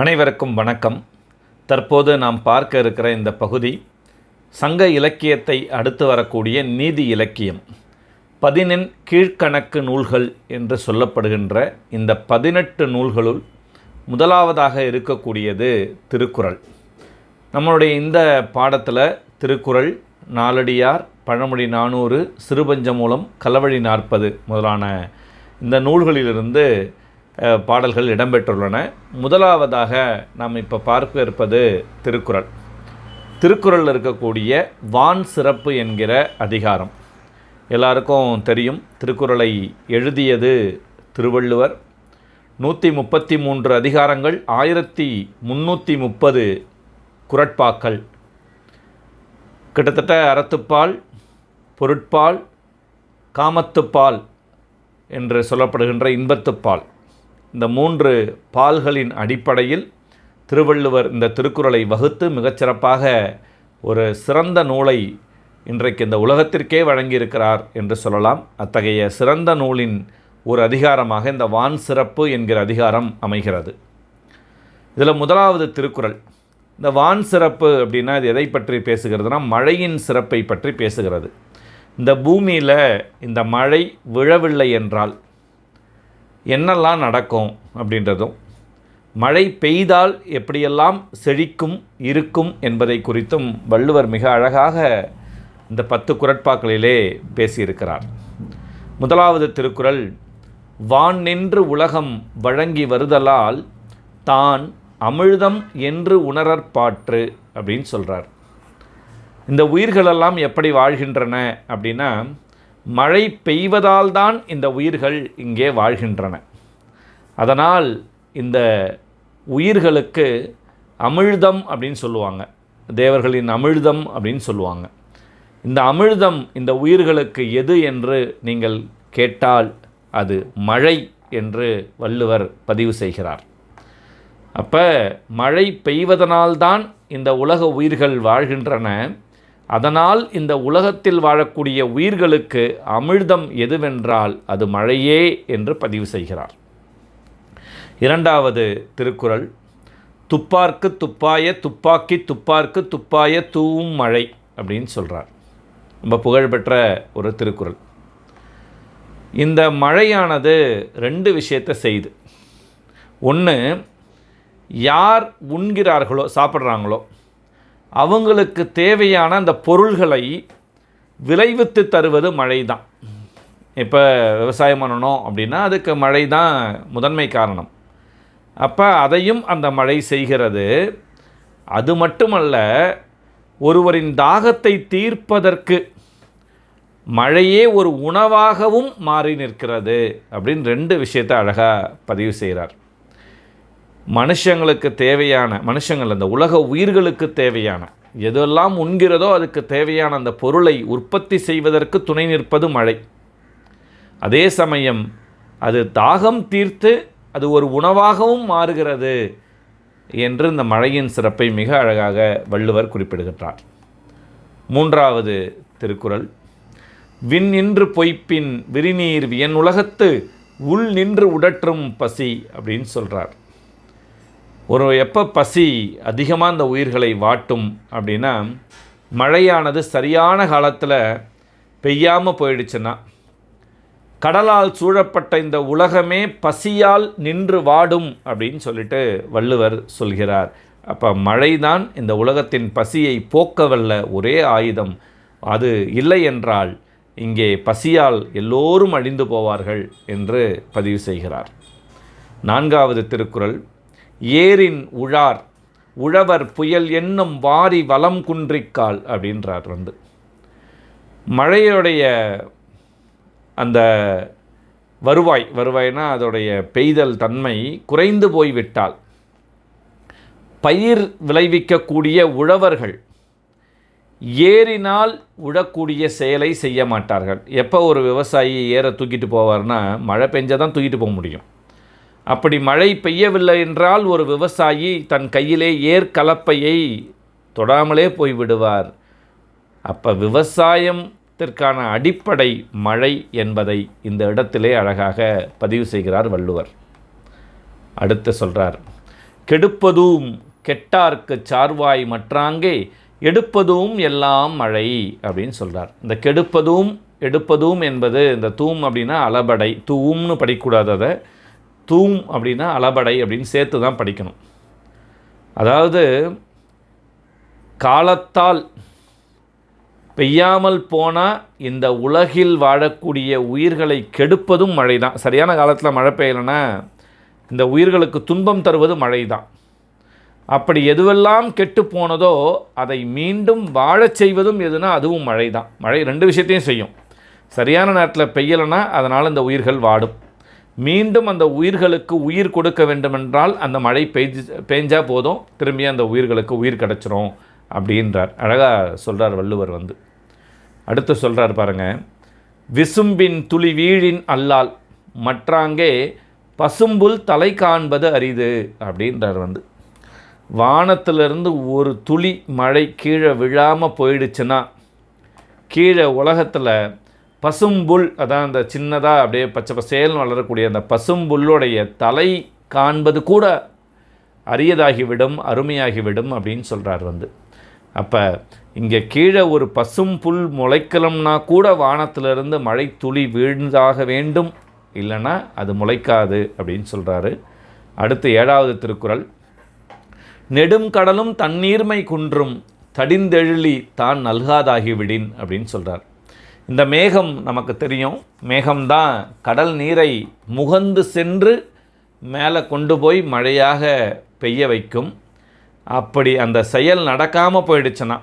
அனைவருக்கும் வணக்கம். தற்போது நாம் பார்க்க இருக்கிற இந்த பகுதி சங்க இலக்கியத்தை அடுத்து வரக்கூடிய நீதி இலக்கியம் பதினெண் கீழ்க்கணக்கு நூல்கள் என்று சொல்லப்படுகின்ற இந்த பதினெட்டு நூல்களுள் முதலாவதாக இருக்கக்கூடியது திருக்குறள். நம்மளுடைய இந்த பாடத்தில் திருக்குறள் நாலடியார் பழமொழி நானூறு சிறுபஞ்சமூலம் கலவழி நாற்பது முதலான இந்த நூல்களிலிருந்து பாடல்கள் இடம்பெற்றுள்ளன. முதலாவதாக நாம் இப்போ பார்க்க இருப்பது திருக்குறள். திருக்குறளில் இருக்கக்கூடிய வான் சிறப்பு என்கிற அதிகாரம். எல்லாருக்கும் தெரியும் திருக்குறளை எழுதியது திருவள்ளுவர். நூற்றி முப்பத்தி மூன்று அதிகாரங்கள் ஆயிரத்தி முந்நூற்றி முப்பது குரட்பாக்கள். கிட்டத்தட்ட அறத்துப்பால் பொருட்பால் காமத்துப்பால் என்று சொல்லப்படுகின்ற இன்பத்துப்பால். இந்த மூன்று பால்களின் அடிப்படையில் திருவள்ளுவர் இந்த திருக்குறளை வகுத்து மிகச்சிறப்பாக ஒரு சிறந்த நூலை இன்றைக்கு இந்த உலகத்திற்கே வழங்கியிருக்கிறார் என்று சொல்லலாம். அத்தகைய சிறந்த நூலின் ஒரு அதிகாரமாக இந்த வான் சிறப்பு என்கிற அதிகாரம் அமைகிறது. இதில் முதலாவது திருக்குறள். இந்த வான் சிறப்பு அப்படின்னா இது எதை பற்றி பேசுகிறதுனா மழையின் சிறப்பை பற்றி பேசுகிறது. இந்த பூமியில் இந்த மழை விழவில்லை என்றால் என்னெல்லாம் நடக்கும் அப்படின்றதும் மழை பெய்தால் எப்படியெல்லாம் செழிக்கும் இருக்கும் என்பதை குறித்தும் வள்ளுவர் மிக அழகாக இந்த பத்து குரட்பாக்களிலே பேசியிருக்கிறார். முதலாவது திருக்குறள் வான் நின்று உலகம் வழங்கி வருதலால் தான் அமிழ்தம் என்று உணரற்பாற்று அப்படின்னு சொல்கிறார் இந்த உயிர்களெல்லாம் எப்படி வாழ்கின்றன அப்படின்னா மழை பெய்வதால் தான் இந்த உயிர்கள் இங்கே வாழ்கின்றன. அதனால் இந்த உயிர்களுக்கு அமிழ்தம் அப்படின்னு சொல்லுவாங்க. தேவர்களின் அமிழ்தம் அப்படின்னு சொல்லுவாங்க. இந்த அமிழ்தம் இந்த உயிர்களுக்கு எது என்று நீங்கள் கேட்டால் அது மழை என்று வள்ளுவர் பதிவு செய்கிறார். அப்போ மழை பெய்வதனால்தான் இந்த உலக உயிர்கள் வாழ்கின்றன. அதனால் இந்த உலகத்தில் வாழக்கூடிய உயிர்களுக்கு அமிழ்தம் எதுவென்றால் அது மழையே என்று பதிவு செய்கிறார். இரண்டாவது திருக்குறள் துப்பார்க்கு துப்பாய துப்பாக்கி துப்பார்க்கு துப்பாய தூவும் மழை அப்படின்னு சொல்கிறார் ரொம்ப புகழ்பெற்ற ஒரு திருக்குறள். இந்த மழையானது ரெண்டு விஷயத்தை செய்து. ஒன்று யார் உண்கிறார்களோ சாப்பிட்றாங்களோ அவங்களுக்கு தேவையான அந்த பொருள்களை விளைவித்து தருவது மழை தான் இப்போ விவசாயம் பண்ணணும் அப்படின்னா அதுக்கு மழை தான் முதன்மை காரணம். அப்போ அதையும் அந்த மழை செய்கிறது. அது மட்டுமல்ல ஒருவரின் தாகத்தை தீர்ப்பதற்கு மழையே ஒரு உணவாகவும் மாறி நிற்கிறது அப்படின்னு ரெண்டு விஷயத்தை அழகாக பதிவு செய்கிறார். மனுஷங்களுக்கு தேவையான மனுஷங்கள் அந்த உலக உயிர்களுக்கு தேவையான எதெல்லாம் உண்கிறதோ அதுக்கு தேவையான அந்த பொருளை உற்பத்தி செய்வதற்கு துணை நிற்பது மழை. அதே சமயம் அது தாகம் தீர்த்து அது ஒரு உணவாகவும் மாறுகிறது என்று இந்த மழையின் சிறப்பை மிக அழகாக வள்ளுவர் குறிப்பிடுகின்றார். மூன்றாவது திருக்குறள். விண் நின்று பொய்ப்பின் விரிநீர் வியன் உலகத்து உள் நின்று உடற்றும் பசி அப்படின்னு சொல்கிறார் ஒரு எப்போ பசி அதிகமாக அந்த உயிர்களை வாட்டும் அப்படின்னா மழையானது சரியான காலத்தில் பெய்யாமல் போயிடுச்சுன்னா கடலால் சூழப்பட்ட இந்த உலகமே பசியால் நின்று வாடும் அப்படின்னு சொல்லிட்டு வள்ளுவர் சொல்கிறார். அப்போ மழைதான் இந்த உலகத்தின் பசியை போக்கவல்ல ஒரே ஆயுதம். அது இல்லை என்றால் இங்கே பசியால் எல்லோரும் அழிந்து போவார்கள் என்று பதிவு செய்கிறார். நான்காவது திருக்குறள் ஏரின் உழார் உழவர் புயல் என்னும் வாரி வலம் குன்றிக்கால் அப்படின்றார் வந்து. மழையுடைய அந்த வருவாய் வருவாய்னா அதோடைய பெய்தல் தன்மை குறைந்து போய்விட்டால் பயிர் விளைவிக்கக்கூடிய உழவர்கள் ஏறினால் உழக்கூடிய செயலை செய்ய மாட்டார்கள். எப்போ ஒரு விவசாயி ஏற தூக்கிட்டு போவார்னா மழை பெஞ்சால் தான் தூக்கிட்டு போக முடியும். அப்படி மழை பெய்யவில்லை என்றால் ஒரு விவசாயி தன் கையிலே ஏற்கலப்பையை தொடாமலே போய்விடுவார். அப்போ விவசாயத்திற்கான அடிப்படை மழை என்பதை இந்த இடத்திலே அழகாக பதிவு செய்கிறார் வள்ளுவர். அடுத்து சொல்கிறார் கெடுப்பதும் கெட்டார்க்கு சார்வாய் மற்றாங்கே எடுப்பதும் எல்லாம் மழை அப்படின்னு சொல்கிறார் இந்த கெடுப்பதும் எடுப்பதும் என்பது இந்த தூம் அப்படின்னா அளபடை தூம்னு படிக்கக்கூடாது அதை. தூம் அப்படின்னா அளபடை அப்படின்னு சேர்த்து தான் படிக்கணும். அதாவது காலத்தால் பெய்யாமல் போனால் இந்த உலகில் வாழக்கூடிய உயிர்களை கெடுப்பதும் மழை தான் சரியான காலத்தில் மழை பெய்யலைன்னா இந்த உயிர்களுக்கு துன்பம் தருவது மழை தான் அப்படி எதுவெல்லாம் கெட்டு போனதோ அதை மீண்டும் வாழச் செய்வதும் எதுனா அதுவும் மழை தான் மழை ரெண்டு விஷயத்தையும் செய்யும். சரியான நேரத்தில் பெய்யலைன்னா அதனால் இந்த உயிர்கள் வாடும். மீண்டும் அந்த உயிர்களுக்கு உயிர் கொடுக்க வேண்டுமென்றால் அந்த மழை பெய்து பெஞ்சா போதும். திரும்பி அந்த உயிர்களுக்கு உயிர் கிடச்சிரும் அப்படின்றார். அழகாக சொல்கிறார் வள்ளுவர் வந்து. அடுத்து சொல்கிறார் பாருங்க. விசும்பின் துளி வீழின் அல்லால் மற்றாங்கே பசும்புல் தலை காண்பது அரிது அப்படின்றார் வந்து. வானத்திலிருந்து ஒரு துளி மழை கீழே விழாமல் போயிடுச்சுன்னா கீழே உலகத்தில் பசும்புல் அதான் அந்த சின்னதாக அப்படியே பச்சை பசேல்னு வளரக்கூடிய அந்த பசும்புல்லுடைய தலை காண்பது கூட அரியதாகிவிடும் அருமையாகிவிடும் அப்படின்னு சொல்கிறார் வந்து. அப்போ இங்கே கீழே ஒரு பசும் புல் முளைக்கலம்னா கூட வானத்திலிருந்து மழை துளி வீழ்ந்தாக வேண்டும். இல்லைன்னா அது முளைக்காது அப்படின்னு சொல்கிறாரு அடுத்து ஏழாவது திருக்குறள். நெடும் கடலும் தண்ணீர்மை குன்றும் தடிந்தெழிலி தான் நல்காதாகிவிடின் அப்படின்னு சொல்கிறார் இந்த மேகம் நமக்கு தெரியும். மேகம்தான் கடல் நீரை முகந்து சென்று மேலே கொண்டு போய் மழையாக பெய்ய வைக்கும். அப்படி அந்த செயல் நடக்காமல் போயிடுச்சுன்னா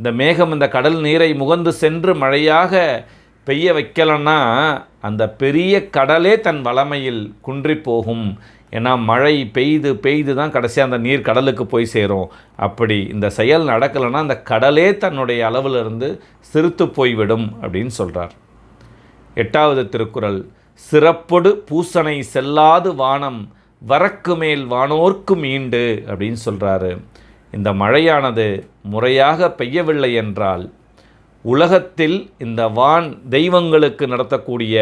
இந்த மேகம் இந்த கடல் நீரை முகந்து சென்று மழையாக பெய்ய வைக்கலன்னா அந்த பெரிய கடலே தன் வளமையில் குன்றி போகும். ஏன்னா மழை பெய்து பெய்து தான் கடைசியாக அந்த நீர் கடலுக்கு போய் சேரும். அப்படி இந்த செயல் நடக்கலைன்னா அந்த கடலே தன்னுடைய அளவிலிருந்து சிறுத்து போய்விடும் அப்படின்னு சொல்கிறார் எட்டாவது திருக்குறள் சிறப்பொடு பூசனை செல்லாது வானம் வரக்கு மேல் வானோர்க்கு மீண்டு அப்படின்னு சொல்கிறாரு இந்த மழையானது முறையாக பெய்யவில்லை என்றால் உலகத்தில் இந்த வான் தெய்வங்களுக்கு நடத்தக்கூடிய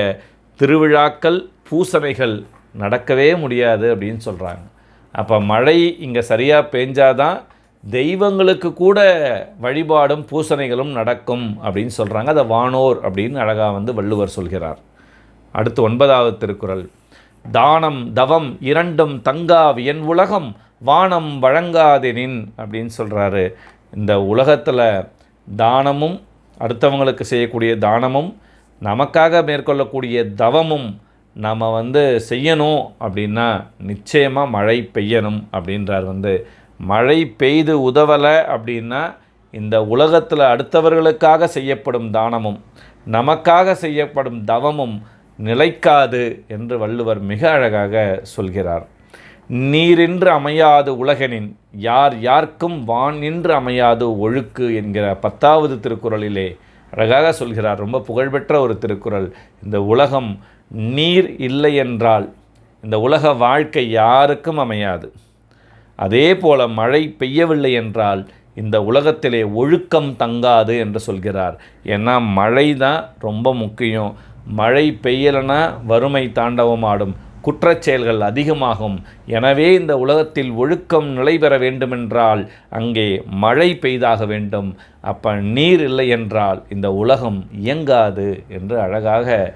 திருவிழாக்கள் பூசணைகள் நடக்கவே முடியாது அப்படின்னு சொல்கிறாங்க அப்போ மழை இங்கே சரியாக பெஞ்சாதான் தெய்வங்களுக்கு கூட வழிபாடும் பூசணைகளும் நடக்கும் அப்படின்னு சொல்கிறாங்க அதை வானோர் அப்படின்னு அழகாக வந்து வள்ளுவர் சொல்கிறார். அடுத்து ஒன்பதாவது திருக்குறள். தானம் தவம் இரண்டும் தங்கா என் உலகம் வானம் வழங்காதெனின் அப்படின்னு சொல்கிறாரு இந்த உலகத்தில் தானமும் அடுத்தவங்களுக்கு செய்யக்கூடிய தானமும் நமக்காக மேற்கொள்ளக்கூடிய தவமும் நம்ம வந்து செய்யணும் அப்படின்னா நிச்சயமாக மழை பெய்யணும் அப்படின்றார் வந்து. மழை பெய்து உதவலை அப்படின்னா இந்த உலகத்தில் அடுத்தவர்களுக்காக செய்யப்படும் தானமும் நமக்காக செய்யப்படும் தவமும் நிலைக்காது என்று வள்ளுவர் மிக அழகாக சொல்கிறார். நீரின்று அமையாது உலகனின் யார் யார்க்கும் வான் நின்று அமையாது ஒழுக்கு என்கிற பத்தாவது திருக்குறளிலே அழகாக சொல்கிறார். ரொம்ப புகழ்பெற்ற ஒரு திருக்குறள். இந்த உலகம் நீர் இல்லை என்றால் இந்த உலக வாழ்க்கை யாருக்கும் அமையாது. அதே போல மழை பெய்யவில்லை என்றால் இந்த உலகத்திலே ஒழுக்கம் தங்காது என்று சொல்கிறார். ஏன்னா மழை தான் ரொம்ப முக்கியம். மழை பெய்யலைன்னா வறுமை தாண்டவம் ஆடும். குற்றச்செயல்கள் அதிகமாகும். எனவே இந்த உலகத்தில் ஒழுக்கம் நிலை பெற வேண்டுமென்றால் அங்கே மழை பெய்தாக வேண்டும். அப்போ நீர் இல்லை என்றால் இந்த உலகம் இயங்காது என்று அழகாக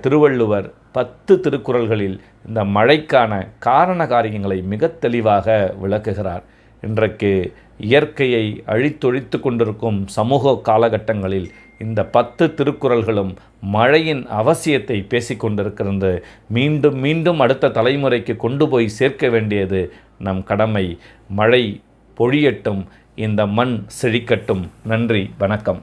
திருவள்ளுவர் பத்து திருக்குறள்களில் இந்த மழைக்கான காரண காரியங்களை மிக தெளிவாக விளக்குகிறார். இன்றைக்கு இயற்கையை அழித்தொழித்து கொண்டிருக்கும் சமூக காலகட்டங்களில் இந்த பத்து திருக்குறள்களும் மழையின் அவசியத்தை பேசிக்கொண்டிருக்கிறது மீண்டும் மீண்டும் அடுத்த தலைமுறைக்கு கொண்டு போய் சேர்க்க வேண்டியது நம் கடமை. மழை பொழியட்டும் இந்த மண் செழிக்கட்டும். நன்றி வணக்கம்.